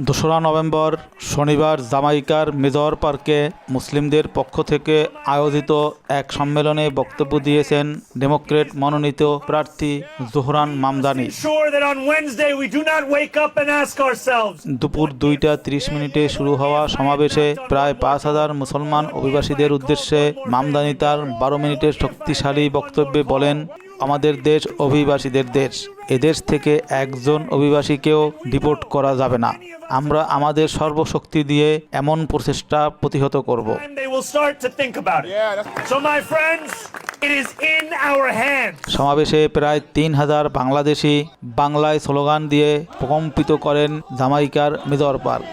দোসরা নভেম্বর শনিবার জামাইকার মেজর পার্কে মুসলিমদের পক্ষ থেকে আয়োজিত এক সম্মেলনে বক্তব্য দিয়েছেন ডেমোক্রেট মনোনীত প্রার্থী জোহরান মামদানি। দুপুর দুইটা ত্রিশ মিনিটে শুরু হওয়া সমাবেশে প্রায় পাঁচ হাজার মুসলমান অভিবাসীদের উদ্দেশ্যে মামদানি তার বারো মিনিটের শক্তিশালী বক্তব্যে বলেন আমাদের দেশ অভিবাসীদের দেশ। এদেশ থেকে একজন অভিবাসীকেও ডিপোর্ট করা যাবে না। আমরা আমাদের সর্বশক্তি দিয়ে এমন প্রচেষ্টা প্রতিহত করব. সমাবেশে প্রায় তিন হাজার বাংলাদেশি বাংলায় স্লোগান দিয়ে প্রকম্পিত করেন জামাইকার মেজর পার্ক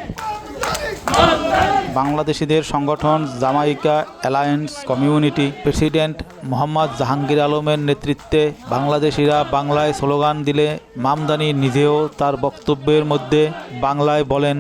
বাংলাদেশিদের সংগঠন Jamaica Alliance community president Mohammad Jahangir আলমের নেতৃত্বে বাংলাদেশিরা বাংলায় স্লোগান দিলে মামদানি নিজেও তার বক্তব্যের মধ্যে বাংলায় বলেন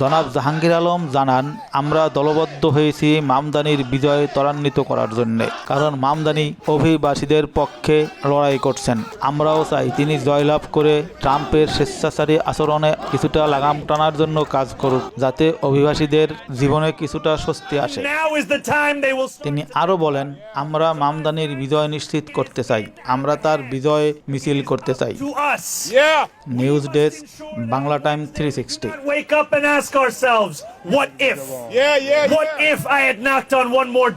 জনাব জাহাঙ্গীর আলম জানান আমরা দলবদ্ধ হয়েছি মামদানির বিজয় ত্বরান্বিত করার জন্য কারণ মামদানি অভিবাসীদের পক্ষে লড়াই করছেন। আমরাও চাই তিনি জয়লাভ করে ট্রাম্পের স্বেচ্ছাচারী আচরণে কিছুটা লাগাম টানার জন্য কাজ করুক যাতে অভিবাসীদের জীবনে কিছুটা স্বস্তি আসে। তিনি আরও বলেন আমরা মামদানির বিজয় নিশ্চিত করতে চাই আমরা তার বিজয় মিছিল করতে চাই। News desk Bangla time three sixty. Ask ourselves, what if? Yeah, yeah, What if I had knocked on one more door?